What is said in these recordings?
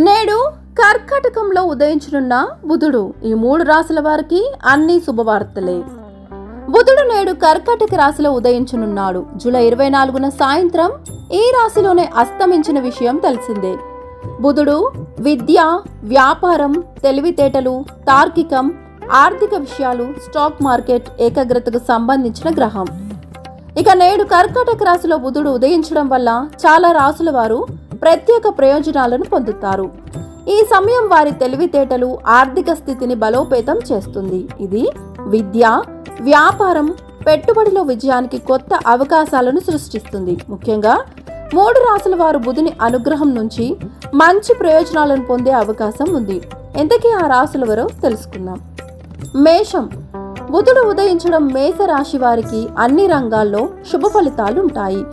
నేడు కర్కాటకంలో ఉదయించనున్న బుధుడు. ఈ మూడు రాశుల వారికి అన్ని శుభవార్తలే. బుధుడు నేడు కర్కాటక రాశిలో ఉదయించనున్నాడు. జూలై ఇరవై నాలుగున సాయంత్రం ఈ రాశిలోనే అస్తమించిన విషయం తెలిసిందే. బుధుడు విద్య వ్యాపారం తెలివితేటలు తార్కికం ఆర్థిక విషయాలు స్టాక్ మార్కెట్ ఏకాగ్రతకు సంబంధించిన గ్రహం. ఇక నేడు కర్కాటక రాశిలో బుధుడు ఉదయించడం వల్ల చాలా రాసుల వారు ప్రత్యేక ప్రయోజనాలను పొందుతారు. ఈ సమయం వారి తెలివితేటలు ఆర్థిక స్థితిని బలోపేతం చేస్తుంది. ఇది విద్య వ్యాపారం పెట్టుబడిలో విజయానికి కొత్త అవకాశాలను సృష్టిస్తుంది. ముఖ్యంగా మూడు రాసుల వారు బుధుని అనుగ్రహం నుంచి మంచి ప్రయోజనాలను పొందే అవకాశం ఉంది. ఎంతకీ ఆ రాసుల వరో తెలుసుకుందాం. మేషం. బుధుడు ఉదయించడం మేష రాశి వారికి అన్ని రంగాల్లో శుభ ఫలితాలు ఉంటాయి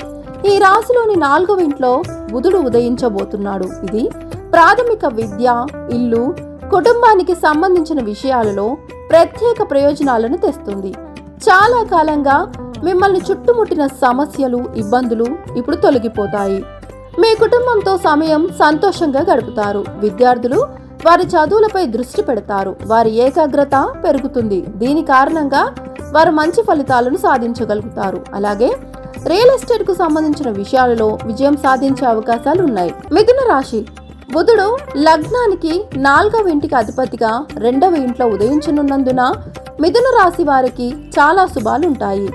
ఈ రాశిలోని నాలుగవ ఇంట్లో బుధుడు ఉదయించబోతున్నాడు. ఇది ప్రాథమిక విద్య ఇల్లు కుటుంబానికి సంబంధించిన విషయాలలో ప్రత్యేక ప్రయోజనాలను తెస్తుంది. చాలా కాలంగా మిమ్మల్ని చుట్టుముట్టిన సమస్యలు ఇబ్బందులు ఇప్పుడు తొలగిపోతాయి. మీ కుటుంబంతో సమయం సంతోషంగా గడుపుతారు. విద్యార్థులు వారి చదువులపై దృష్టి పెడతారు. వారి ఏకాగ్రత పెరుగుతుంది. దీని కారణంగా వారు మంచి ఫలితాలను సాధించగలుగుతారు. అలాగే రియల్ ఎస్టేట్కు సంబంధించిన విషయాలలో విజయం సాధించే అవకాశాలు ఉన్నాయి మిథున రాశి. బుధుడు లగ్నానికి నాలుగవ ఇంటికి అధిపతిగా రెండవ ఇంట్లో ఉదయించనున్నందున మిథున రాశి వారికి చాలా శుభాలుంటాయి.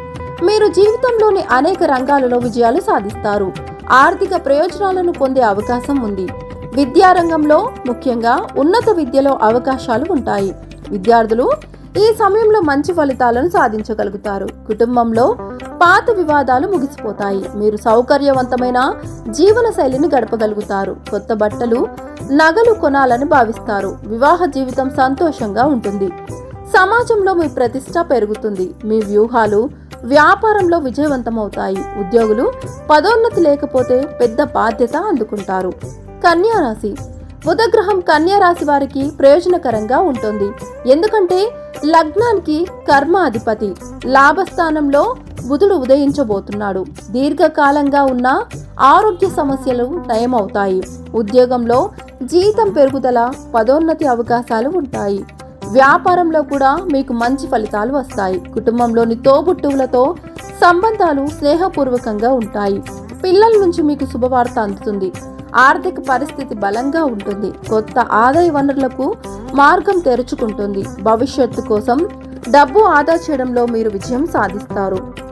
మీరు జీవితంలోని అనేక రంగాలలో విజయాలు సాధిస్తారు. ఆర్థిక ప్రయోజనాలను పొందే అవకాశం ఉంది. విద్యారంగంలో ముఖ్యంగా ఉన్నత విద్యలో అవకాశాలు ఉంటాయి. విద్యార్థులు ఈ సమయంలో మంచి ఫలితాలను సాధించగలుగుతారు. కుటుంబంలో పాత వివాదాలు ముగిసిపోతాయి. మీరు సౌకర్యవంతమైన జీవన శైలిని గడపగలుగుతారు. కొత్త బట్టలు నగలు కొనాలని భావిస్తారు. వివాహ జీవితం సంతోషంగా ఉంటుంది. సమాజంలో మీ ప్రతిష్ట పెరుగుతుంది. మీ వ్యూహాలు వ్యాపారంలో విజయవంతమవుతాయి. ఉద్యోగులు పదోన్నతి లేకపోతే పెద్ద బాధ్యత అందుకుంటారు. కన్యారాశి బుధగ్రహం కన్యారాశి వారికి ప్రయోజనకరంగా ఉంటుంది. ఎందుకంటే లగ్నానికి కర్మ అధిపతి లాభస్థానంలో బుధుడు ఉదయించబోతున్నాడు. దీర్ఘకాలంగా ఉన్న ఆరోగ్య సమస్యలు నయమవుతాయి. ఉద్యోగంలో జీతం పెరుగుదల పదోన్నతి అవకాశాలు ఉంటాయి. వ్యాపారంలో కూడా మీకు మంచి ఫలితాలు వస్తాయి. కుటుంబంలోని తోబుట్టువులతో సంబంధాలు స్నేహపూర్వకంగా ఉంటాయి. పిల్లల నుంచి మీకు శుభవార్త అందుతుంది. ఆర్థిక పరిస్థితి బలంగా ఉంటుంది. కొత్త ఆదాయ వనరులకు మార్గం తెరుచుకుంటుంది. భవిష్యత్తు కోసం డబ్బు ఆదా చేయడంలో మీరు విజయం సాధిస్తారు.